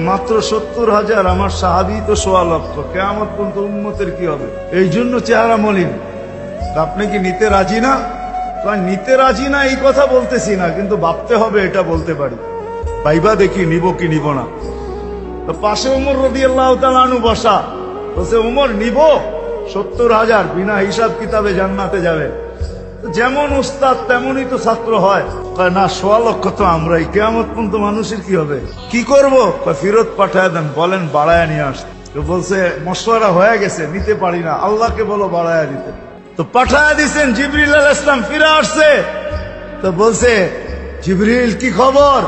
মাত্র সত্তর হাজার আমার সাহাবি তো সোয়া লক্ষ। কেমন পর্যন্ত উন্মতের কি হবে? এই জন্য চেহারা মলিন। আপনি কি নিতে রাজি না? নিতে রাজি না, এই কথা বলতেছি না, কিন্তু ভাবতে হবে এটা বলতে পারি। পাইবা দেখি, নিব কি নিব না। পাশে উমর রদি আল্লাহ বসা। বলছে, উমর, নিব। সত্তর হাজার, বিনা হিসাব কিতাবে জান্নাতে যাবে। যেমন উস্তাদ, তেমনই তো ছাত্র হয়। না, সোয়া লক্ষ তো আমরাই। কেমন পর্যন্ত মানুষের কি হবে? কি করব? ফেরত পাঠায় দেন। বলেন, বাড়ায় নিয়ে আসতে তো বলছে, মশওয়ারা হয়ে গেছে, নিতে পারি না। আল্লাহকে বলো, বাড়ায় দিতে। তো পাঠায় দিছেন, জিবরিল আল ইসলাম ফিরে আসছে। তো বলছে, জিবরিল, কি খবর?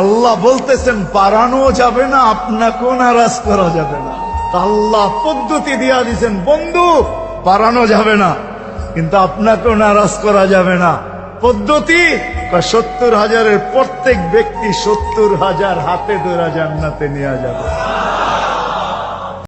আল্লাহ বলতেছেন, বাড়ানো যাবে না, আপনাকেও নারাজ করা যাবে না। আল্লাহ পদ্ধতি দিয়া দিছেন, বন্ধু, বাড়ানো যাবে না। কিন্তু আপনাকেও নারাজ করা যাবে না। পদ্ধতি? সত্তর হাজারের প্রত্যেক ব্যক্তি সত্তর হাজার হাতে ধরা জান্নাতে নেওয়া যাবে।